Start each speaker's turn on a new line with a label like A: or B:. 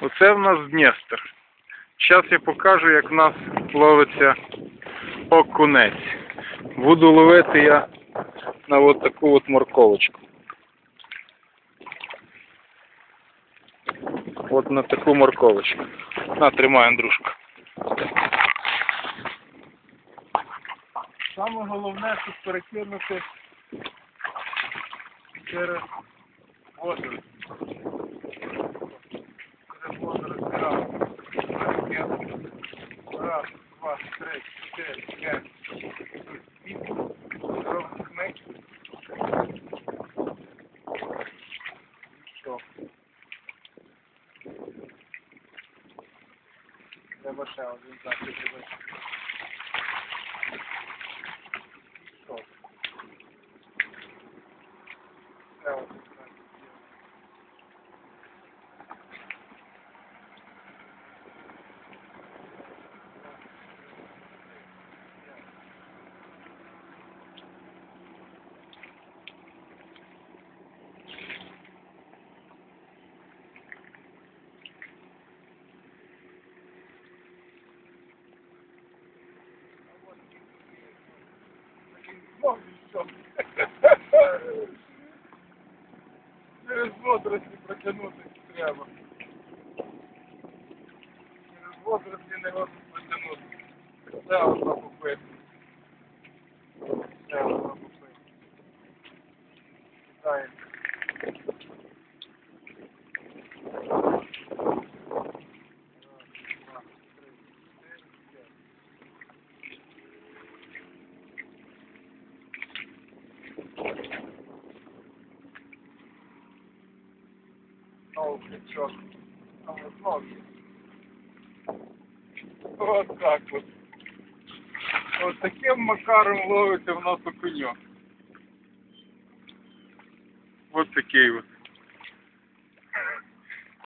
A: Оце в нас Дністер. Зараз я покажу, як в нас ловиться окунець. Буду ловити я на от таку от морковочку. От на таку морковочку. На, тримай, Андрушка. Саме головне, щоб перекинути через воду. два, три, чотири, п'ять, шість, вісім. Робимо смик. Що? Треба ще один так зробити. Що? Ще Через водорослі протягнути треба. Через водорослі не можна протягнути. Це одна купити. Це одна купити. Читаємо. Знову крючок. А вот ноги. Вот так вот. Вот таким макаром ловите в нас окуньок. Вот такий от.